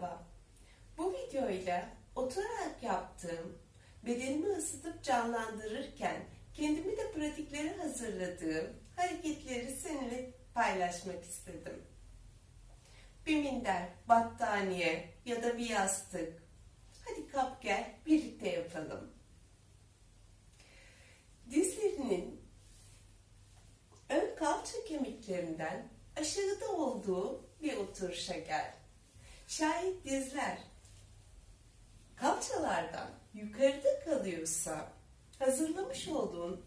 Merhaba. Bu videoyla oturarak yaptığım, bedenimi ısıtıp canlandırırken kendimi de pratikleri hazırladığım hareketleri seninle paylaşmak istedim. Bir minder, battaniye ya da bir yastık. Hadi kap gel birlikte yapalım. Dizlerinin ön kalça kemiklerinden aşağıda olduğu bir oturuşa gel. Şayet dizler kalçalardan yukarıda kalıyorsa hazırlamış olduğun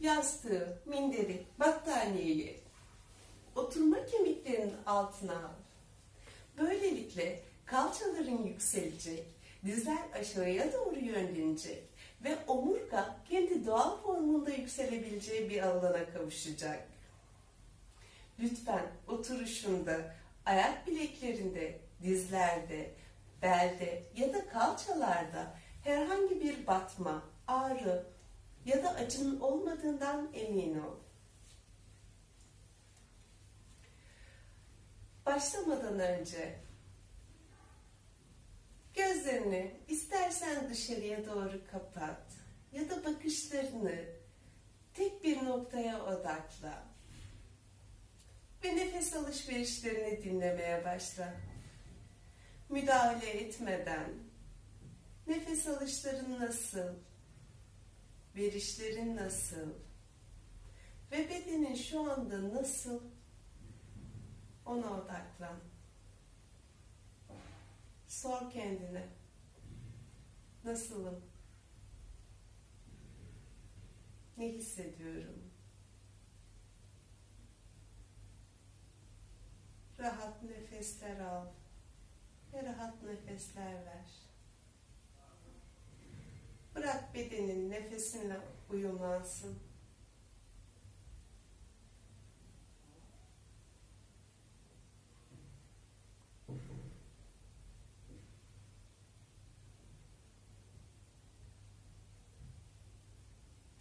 yastığı, minderi, battaniyeyi oturma kemiklerinin altına al. Böylelikle kalçaların yükselecek, dizler aşağıya doğru yönlenecek ve omurga kendi doğal formunda yükselebileceği bir alana kavuşacak. Lütfen oturuşunda, ayak bileklerinde, dizlerde, belde ya da kalçalarda herhangi bir batma, ağrı ya da acının olmadığından emin ol. Başlamadan önce gözlerini istersen dışarıya doğru kapat ya da bakışlarını tek bir noktaya odakla ve nefes alışverişlerini dinlemeye başla. Müdahale etmeden nefes alışların nasıl, verişlerin nasıl ve bedenin şu anda nasıl ona odaklan. Sor kendine. Nasılım? Ne hissediyorum? Rahat nefesler al ve rahat nefesler ver. Bırak bedenin nefesinle uyumlansın.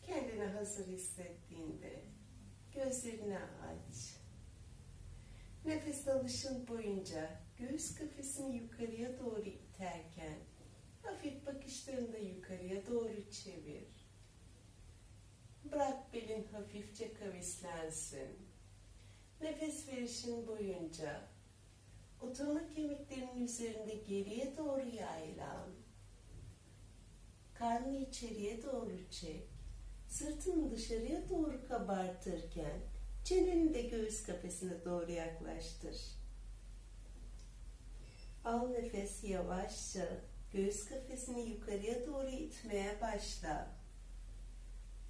Kendini hazır hissettiğinde gözlerini aç. Nefes alışın boyunca göğüs kafesini yukarıya doğru iterken hafif bakışlarını da yukarıya doğru çevir. Bırak belin hafifçe kavislensin. Nefes verişin boyunca oturma kemiklerinin üzerinde geriye doğru yaylan. Karnı içeriye doğru çek. Sırtını dışarıya doğru kabartırken çeneni de göğüs kafesine doğru yaklaştır. Al nefes yavaşça göğüs kafesini yukarıya doğru itmeye başla.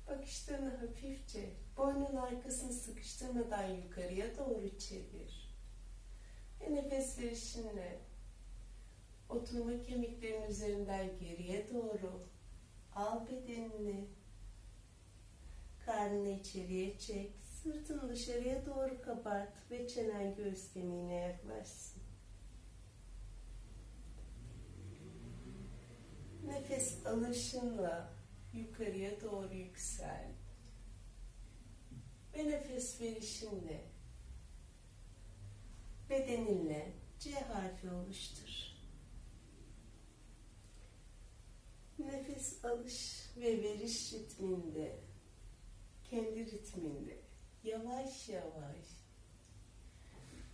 Bakışlarını hafifçe boynun arkasını sıkıştırmadan yukarıya doğru çevir. Ve nefes verişinle oturma kemiklerinin üzerinden geriye doğru al bedenini karnını içeriye çek, sırtını dışarıya doğru kabart ve çenen göğüs kemiğine yaklaşsın. Nefes alışınla yukarıya doğru yüksel. Ve nefes verişinle bedeninle C harfi oluştur. Nefes alış ve veriş ritminde, kendi ritminde, yavaş yavaş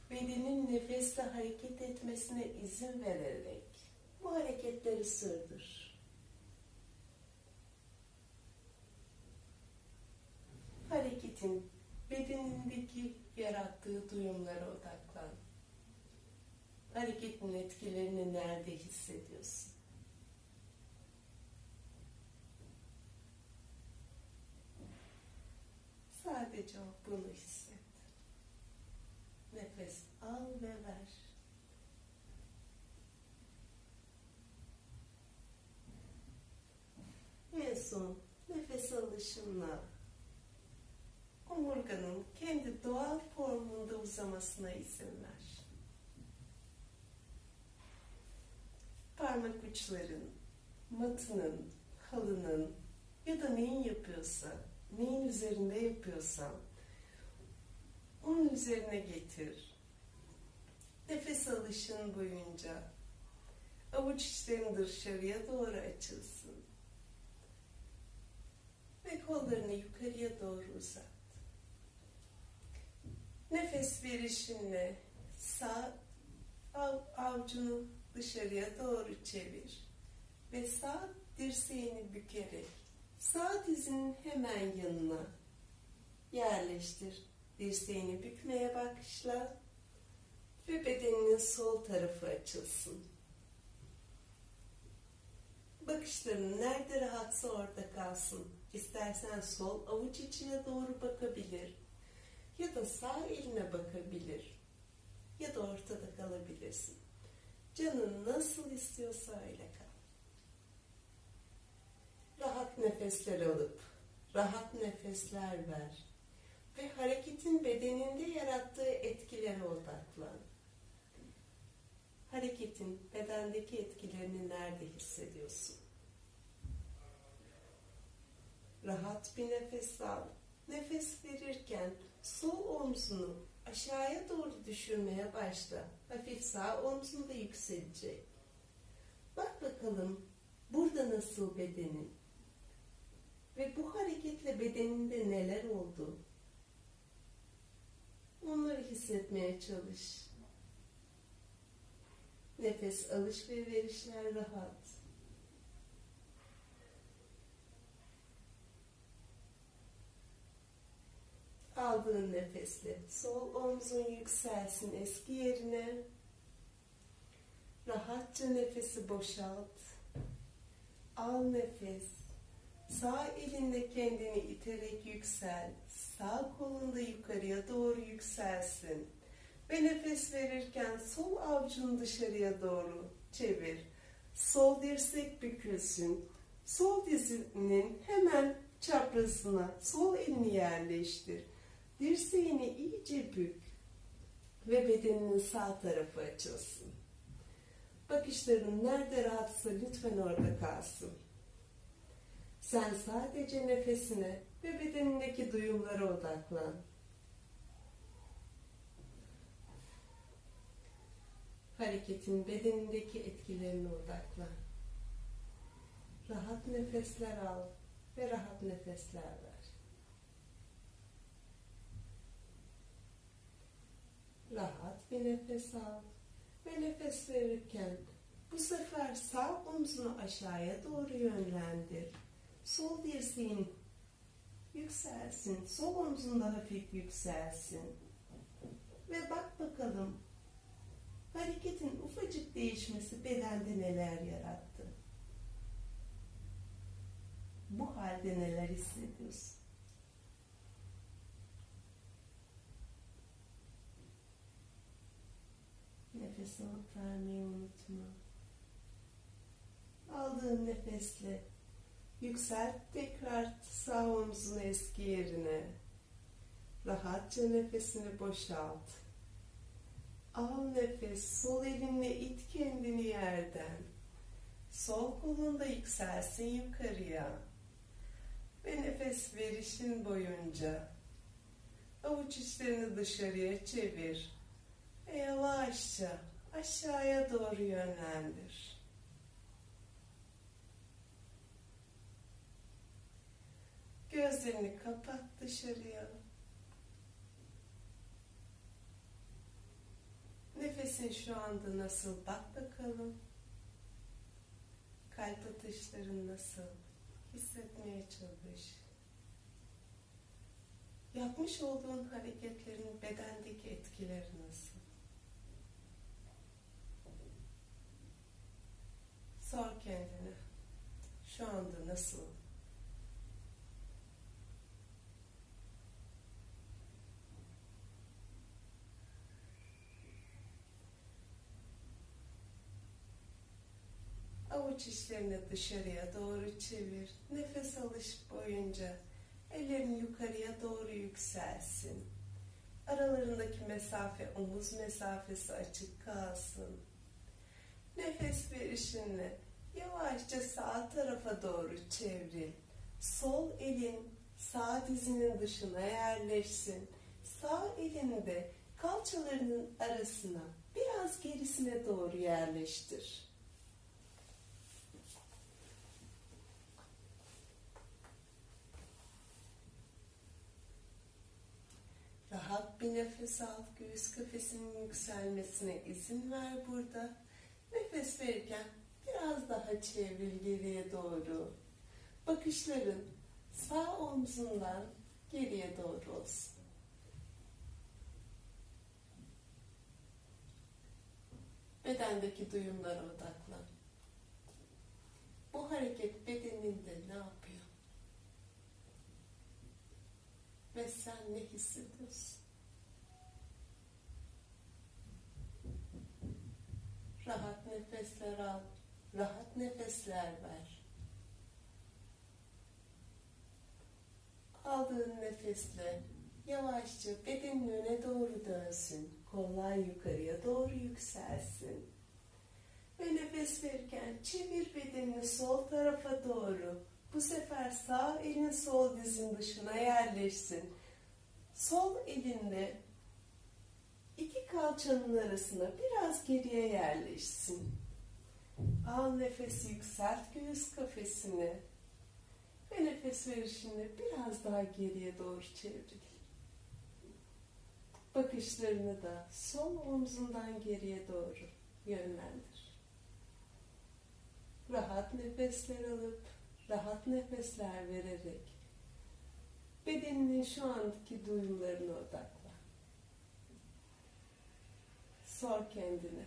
bedenin nefesle hareket etmesine izin vererek bu hareketleri sürdür. Hareketin bedenindeki yarattığı duyumlara odaklan. Hareketin etkilerini nerede hissediyorsun? Sadece bunu hisset. Nefes al ve ver. En son nefes alışınla omurganın kendi doğal formunda uzamasına izin ver. Parmak uçların, matının, halının ya da neyin yapıyorsa, neyin üzerinde yapıyorsan onun üzerine getir. Nefes alışın boyunca avuç içlerin dışarıya doğru açılsın. Ve kollarını yukarıya doğru uzat. Nefes verişinle sağ av, avucunu dışarıya doğru çevir. Ve sağ dirseğini bükerek sağ dizinin hemen yanına yerleştir. Dirseğini bükmeye başla ve bedeninin sol tarafı açılsın. Bakışların nerede rahatsa orada kalsın. İstersen sol avuç içine doğru bakabilir ya da sağ eline bakabilir ya da ortada kalabilirsin. Canın nasıl istiyorsa öyle kal. Rahat nefesler alıp rahat nefesler ver ve hareketin bedeninde yarattığı etkilere odaklan. Hareketin bedendeki etkilerini nerede hissediyorsun? Rahat bir nefes al. Nefes verirken sol omzunu aşağıya doğru düşürmeye başla. Hafif sağ omzun da yükselecek. Bak bakalım burada nasıl bedenin? Ve bu hareketle bedeninde neler oldu? Onları hissetmeye çalış. Nefes alış ve verişler rahat. Aldığın nefesle sol omzun yükselsin eski yerine. Rahatça nefesi boşalt. Al nefes. Sağ elinle kendini iterek yüksel. Sağ kolunda yukarıya doğru yükselsin. Ve nefes verirken sol avucunu dışarıya doğru çevir. Sol dirsek bükülsün. Sol dizinin hemen çaprazına sol elini yerleştir. Dirseğini iyice bük ve bedeninin sağ tarafı açılsın. Bakışların nerede rahatsa lütfen orada kalsın. Sen sadece nefesine ve bedenindeki duyumlara odaklan. Hareketin bedenindeki etkilerine odaklan. Rahat nefesler al ve rahat nefesler ver. Rahat bir nefes al ve nefes verirken bu sefer sağ omzunu aşağıya doğru yönlendir. Sol dirseğin yükselsin, sol omzun da hafif yükselsin. Ve bak bakalım hareketin ufacık değişmesi bedende neler yarattı. Bu halde neler hissediyorsun? Nefes alıp vermeyi unutma. Aldığın nefesle yükselt tekrar sağ omzunu eski yerine. Rahatça nefesini boşalt. Al nefes, sol elinle it kendini yerden. Sol kolunda yükselsin yukarıya. Ve nefes verişin boyunca avuç içlerini dışarıya çevir. Ve yavaşça aşağıya doğru yönlendir. Gözlerini kapat dışarıya. Nefesin şu anda nasıl? Bak bakalım. Kalp atışların nasıl? Hissetmeye çalış. Yapmış olduğun hareketlerin bedendeki etkileri nasıl? Sor kendine. Şu anda nasıl? Avuç içlerini dışarıya doğru çevir. Nefes alış boyunca ellerin yukarıya doğru yükselsin. Aralarındaki mesafe omuz mesafesi açık kalsın. Nefes verişinle yavaşça sağ tarafa doğru çevril. Sol elin sağ dizinin dışına yerleşsin. Sağ elini de kalçalarının arasına biraz gerisine doğru yerleştir. Rahat bir nefes al. Göğüs kafesinin yükselmesine izin ver burada. Nefes verirken biraz daha çevril geriye doğru. Bakışların sağ omzundan geriye doğru olsun. Bedendeki duyumlara odaklan. Bu hareket bedeninde ne yapıyor? Ve sen ne hissediyorsun? Rahat nefesler al, rahat nefesler ver. Aldığın nefesle yavaşça bedenin öne doğru dönsün. Kollar yukarıya doğru yükselsin. Ve nefes verirken çevir bedenini sol tarafa doğru. Bu sefer sağ elin sol dizin dışına yerleşsin. Sol elinle iki kalçanın arasına biraz geriye yerleşsin. Al nefesi yükselt göğüs kafesini. Ve nefes verişinde biraz daha geriye doğru çevril. Bakışlarını da sol omzundan geriye doğru yönlendir. Rahat nefesler alıp rahat nefesler vererek bedeninin şu andaki duyumlarına odaklan. Sor kendine.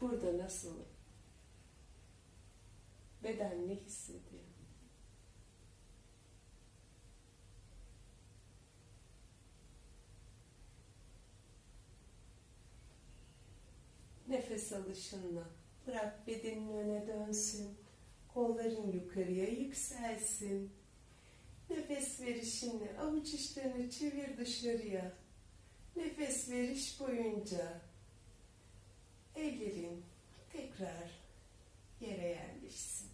Burada nasılım? Beden ne hissediyor? Nefes alışınla bırak bedenin öne dönsün. Kolların yukarıya yükselsin. Nefes verişinle avuç içlerini çevir dışarıya. Nefes veriş boyunca ellerin tekrar yere yerleşsin.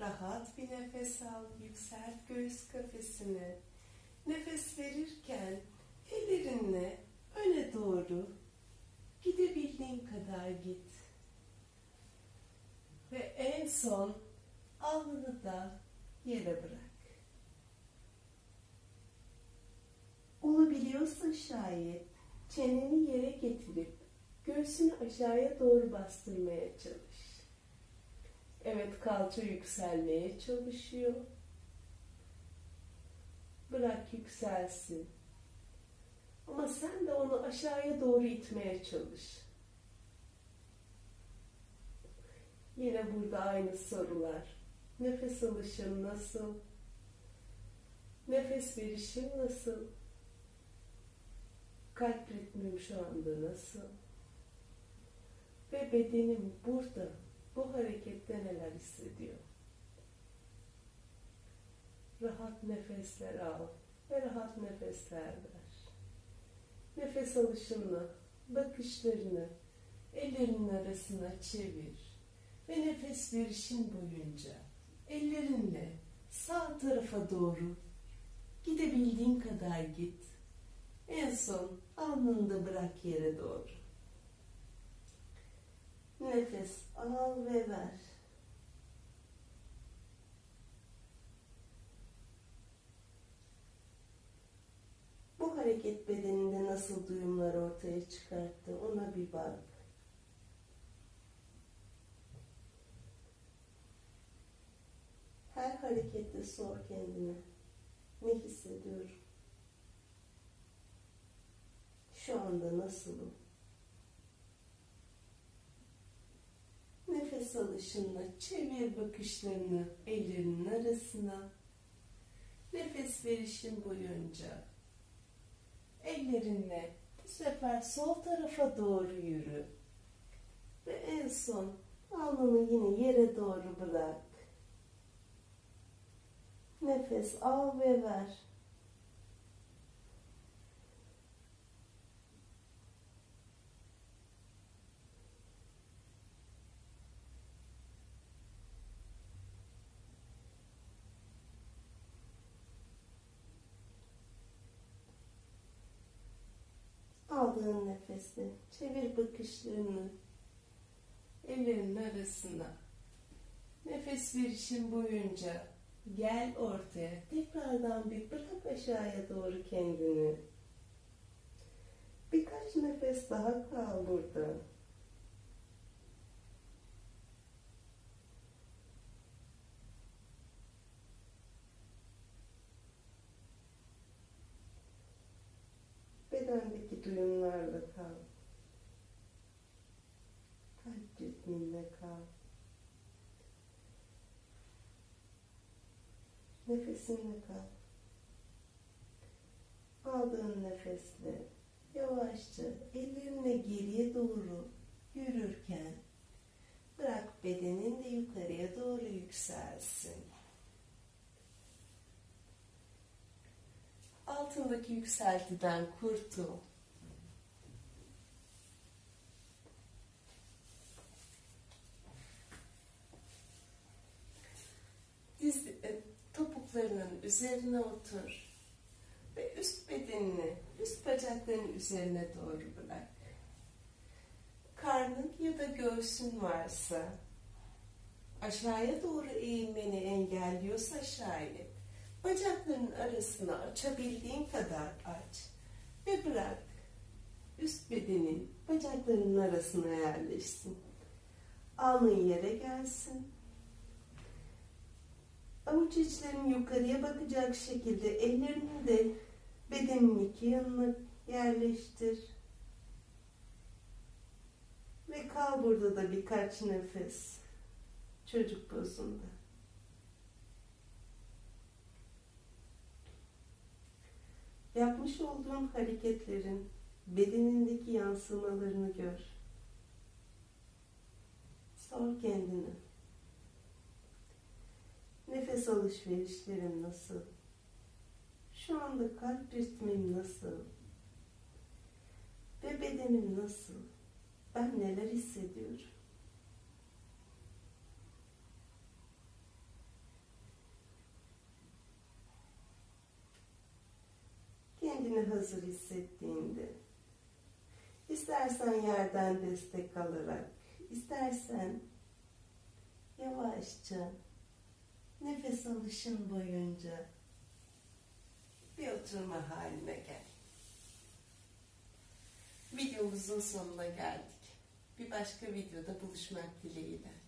Rahat bir nefes al, yükselt göğüs kafesini. Nefes verirken ellerinle öne doğru gidebildiğin kadar git. Ve en son alnını da yere bırak. Olabiliyorsa şayet çeneni yere getirip göğsünü aşağıya doğru bastırmaya çalış. Evet kalça yükselmeye çalışıyor. Bırak yükselsin. Ama sen de onu aşağıya doğru itmeye çalış. Yine burada aynı sorular. Nefes alışın nasıl? Nefes verişin nasıl? Kalp ritmim şu anda nasıl? Ve bedenim burada bu harekette neler hissediyor? Rahat nefesler al ve rahat nefesler ver. Nefes alışınla bakışlarını ellerinin arasına çevir ve nefes verişin boyunca ellerinle sağ tarafa doğru gidebildiğin kadar git. En son alnını da bırak yere doğru. Nefes al ve ver. Bu hareket bedeninde nasıl duyumlar ortaya çıkarttı ona bir bak. Her harekette sor kendine. Ne hissediyorum? Şu anda nasılım? Nefes alışınla çevir bakışlarını ellerinin arasına. Nefes verişin boyunca ellerinle bu sefer sol tarafa doğru yürü. Ve en son alnını yine yere doğru bırak. Nefes al ve ver. Aldığın nefesi çevir bakışlarını ellerinin arasına. Nefes verişin boyunca gel ortaya. Tekrardan bir bırak aşağıya doğru kendini. Birkaç nefes daha kal burada. Duyumlarla kal. Kalp ritminle kal. Nefesinle kal. Aldığın nefesle yavaşça ellerinle geriye doğru yürürken bırak bedenin de yukarıya doğru yükselsin. Altındaki yükseltiden kurtul. Topuklarının üzerine otur ve üst bedenini üst bacakların üzerine doğru bırak. Karnın ya da göğsün varsa aşağıya doğru eğilmeni engelliyorsa şayet bacakların arasını açabildiğin kadar aç ve bırak üst bedenin bacaklarının arasına yerleşsin. Alnın yere gelsin. Avuç içlerin yukarıya bakacak şekilde ellerini de bedenin iki yanına yerleştir. Ve kal burada da birkaç nefes. Çocuk pozunda. Yapmış olduğun hareketlerin bedenindeki yansımalarını gör. Sor kendine. Nefes alışverişlerim nasıl? Şu anda kalp ritmim nasıl? Ve bedenim nasıl? Ben neler hissediyorum? Kendini hazır hissettiğinde istersen yerden destek alarak, istersen yavaşça nefes alışın boyunca bir oturma haline gel. Videomuzun sonuna geldik. Bir başka videoda buluşmak dileğiyle.